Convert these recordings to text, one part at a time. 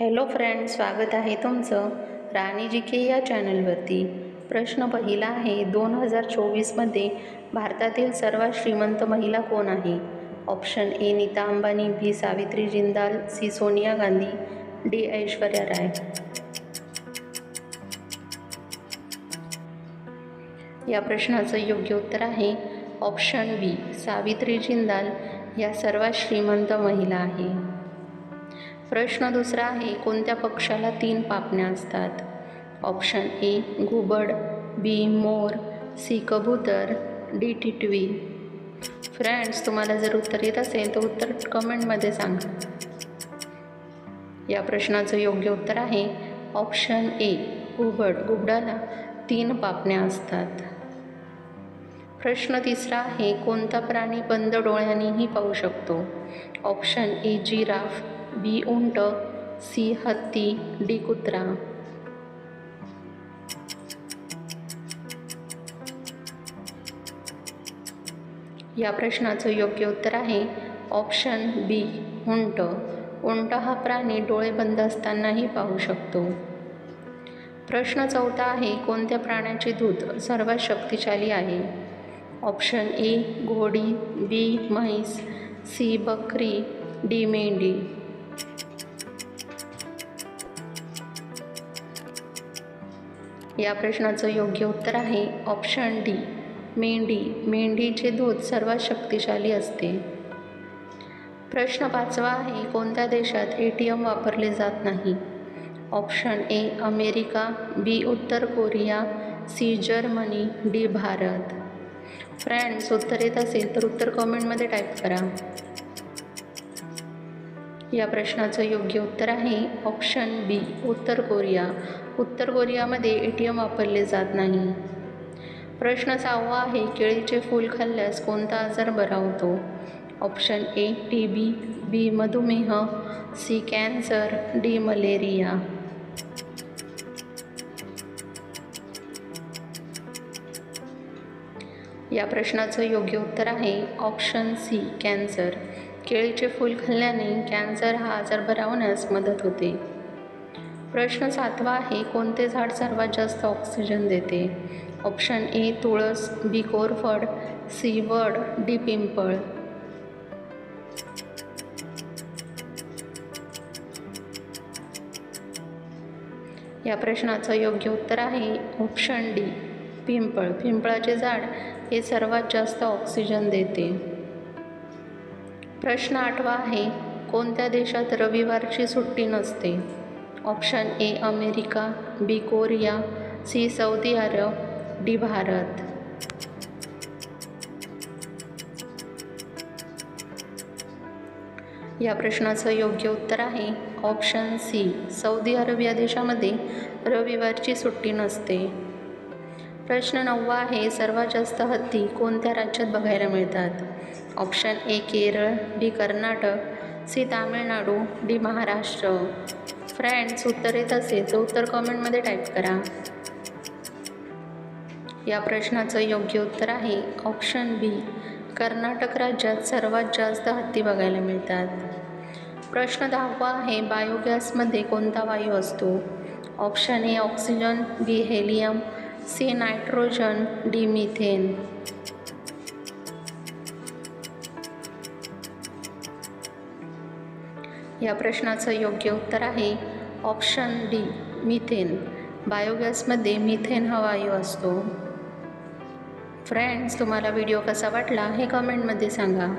Hello friend स्वागत आहे तुमचं राणी जी के या चॅनलवरती. प्रश्न पहिला आहे दोन हजार चोवीसमध्ये भारतातील सर्वात श्रीमंत महिला कोण आहे? Option A Nita Ambani B Savitri Jindal C Sonia Gandhi D Aishwarya Rai. या प्रश्नाचं योग्य उत्तर आहे ऑप्शन बी सावित्री जिंदाल या सर्वात श्रीमंत महिला आहे. प्रश्न दुसरा आहे कोणत्या पक्षाला तीन पापण्या असतात? ऑप्शन ए घुबड बी मोर सी कबूतर डी टिटवी. फ्रेंड्स तुम्हाला जर उत्तर येत असेल तर उत्तर कमेंटमध्ये सांगा. या प्रश्नाचं योग्य उत्तर आहे ऑप्शन ए घुबड. घुबडाला तीन पापण्या असतात. प्रश्न तिसरा आहे कोणता प्राणी बंद डोळ्यांनीही पाहू शकतो? ऑप्शन ए जिराफ बी उंट सी हत्ती डी कुत्रा. या प्रश्नाचं योग्य उत्तर आहे ऑप्शन बी उंट. उंट हा प्राणी डोळे बंद असतानाही पाहू शकतो. प्रश्न चौथा आहे कोणत्या प्राण्याचे दूध सर्वात शक्तिशाली आहे? ऑप्शन ए घोडी बी म्हैस सी बकरी डी मेंढी. या प्रश्नाचं योग्य उत्तर आहे ऑप्शन डी मेंढी. मेंढीचे दूध सर्वात शक्तिशाली असते. प्रश्न पाचवा आहे कोणत्या देशात ए टी एम वापरले जात नाही? Option A America. बी उत्तर Korea. C Germany. D Bharat. Friends उत्तर येत असेल तर उत्तर कमेंटमध्ये टाईप करा. या प्रश्नाचं योग्य उत्तर आहे. ऑप्शन बी उत्तर कोरिया. उत्तर कोरियामध्ये ए टी एम वापरले जात नाही. प्रश्न सहावा आहे केळीचे फूल खाल्ल्यास कोणता आजार बरा होतो? ऑप्शन ए टी बी बी मधुमेह. सी कॅन्सर डी मलेरिया या प्रश्नाचं योग्य उत्तर आहे ऑप्शन सी कॅन्सर. केळीचे फूल खाल्ल्याने कॅन्सर हा आजार बरा होण्यास मदत होते. प्रश्न सातवा आहे कोणते झाड सर्वात जास्त ऑक्सिजन देते? ऑप्शन ए तुळस बी कोरफड सी वड डी पिंपळ. या प्रश्नाचं योग्य उत्तर आहे ऑप्शन डी. पिंपळ पिंपळाचे झाड हे सर्वात जास्त ऑक्सिजन देते. प्रश्न आठवा आहे कोणत्या देशात रविवारची सुट्टी नसते? Option A America. B Korea. C Saudi Arab. D Bharat. या प्रश्नाचं योग्य उत्तर आहे ऑप्शन सी सौदी अरब या देशामध्ये रविवारची सुट्टी नसते. प्रश्न नववा आहे सर्वात जास्त हत्ती कोणत्या राज्यात बघायला मिळतात? Option A Kerala B Karnataka C Tamil Nadu D Maharashtra. Friends उत्तर येत असेल तर उत्तर कॉमेंटमध्ये टाईप करा. या प्रश्नाचं योग्य उत्तर आहे ऑप्शन बी कर्नाटक राज्यात सर्वात जास्त हत्ती बघायला मिळतात. प्रश्न दहावा आहे बायोगॅसमध्ये कोणता वायू असतो? Option A oxygen B helium C nitrogen D methane. या प्रश्नाचं योग्य उत्तर आहे ऑप्शन डी मिथेन. बायोगॅसमध्ये मिथेन हा वायू असतो. फ्रेंड्स तुम्हाला व्हिडिओ कसा वाटला हे कमेंटमध्ये सांगा.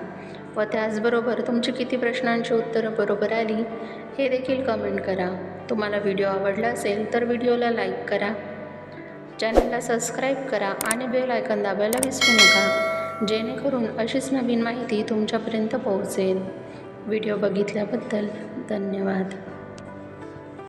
व त्याचबरोबर तुमची किती प्रश्नांची उत्तरं बरोबर आली हे देखील कमेंट करा. तुम्हाला व्हिडिओ आवडला असेल तर व्हिडिओला लाईक करा. चॅनलला सबस्क्राईब करा आणि बेल आयकन दाबायला विसरू नका जेणेकरून अशीच नवीन माहिती तुमच्यापर्यंत पोहोचेल. व्हिडिओ बघितल्याबद्दल धन्यवाद.